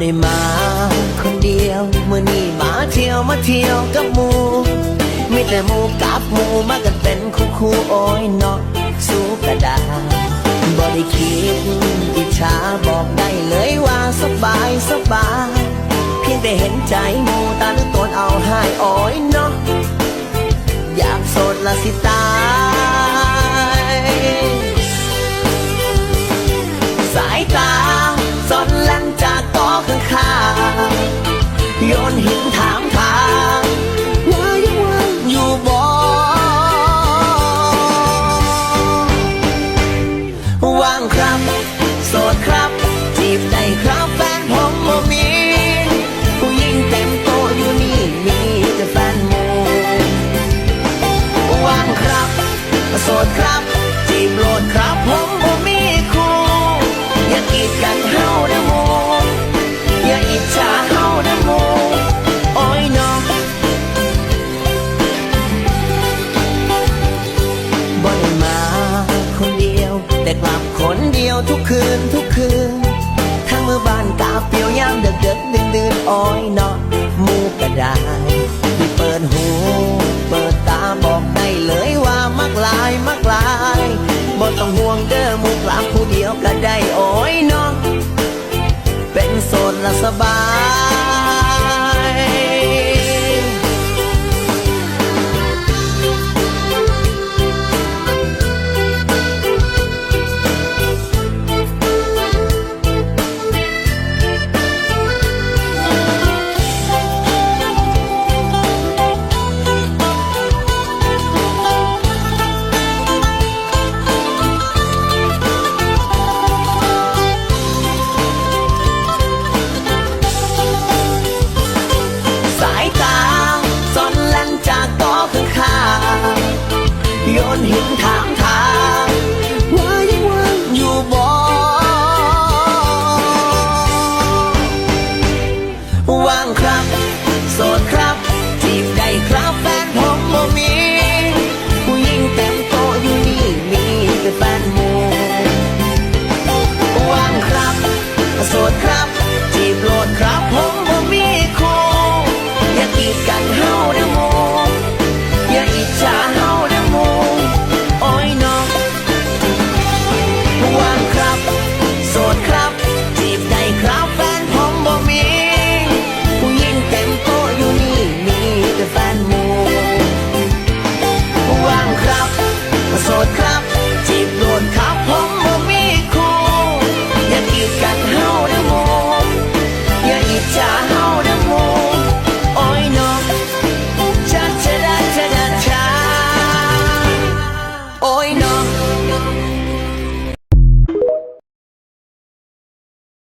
ได้มา คนเดียวมื่อนี้มาเที่ยวมาเที่ยวกับหมู มีแต่หมูกับหมูมากันเป็นคู่คู่โอ้ยนอกสู้กระดาบ่ได้คิดอิจฉาบอกได้เลยว่าสบายสบาย เพียงแต่เห็นใจหมู บได้ครับแฟนผมบ่มี ผู้หญิงเต็มโตอยู่นี่มีแต่แฟนหมูว่างครับโสดครับ จีบโลดครับผมบ่มีคู่อย่ากีดกันเฮาเด้อหมูอย่าอิจฉาเฮาเด้อหมูโอ้ยเนาะบ่ได้มาคนเดียว แต่กลับคนเดียวทุกคืนทุกคืน มือบ้านกาเปียวยามเดึกเดึกดื่นดื่นอ้อยเนาะมูกระดาที่เปิดหู เปิดตาบอกได้เลยว่ามักลายมักลายบ่ต้องห่วงเด้อมูกลาผู้เดียวก็ได้อ้ยเนาะเป็นโสดละสบาย นหินทางทางว่ายังว่างอยู่บ่ว่างครับ โสดครับจีบได้ครับแฟนผมบ่มีผู้หญิงเต็มโตอยู่นี่มีแต่แฟนมูว่างครับ โสดครับ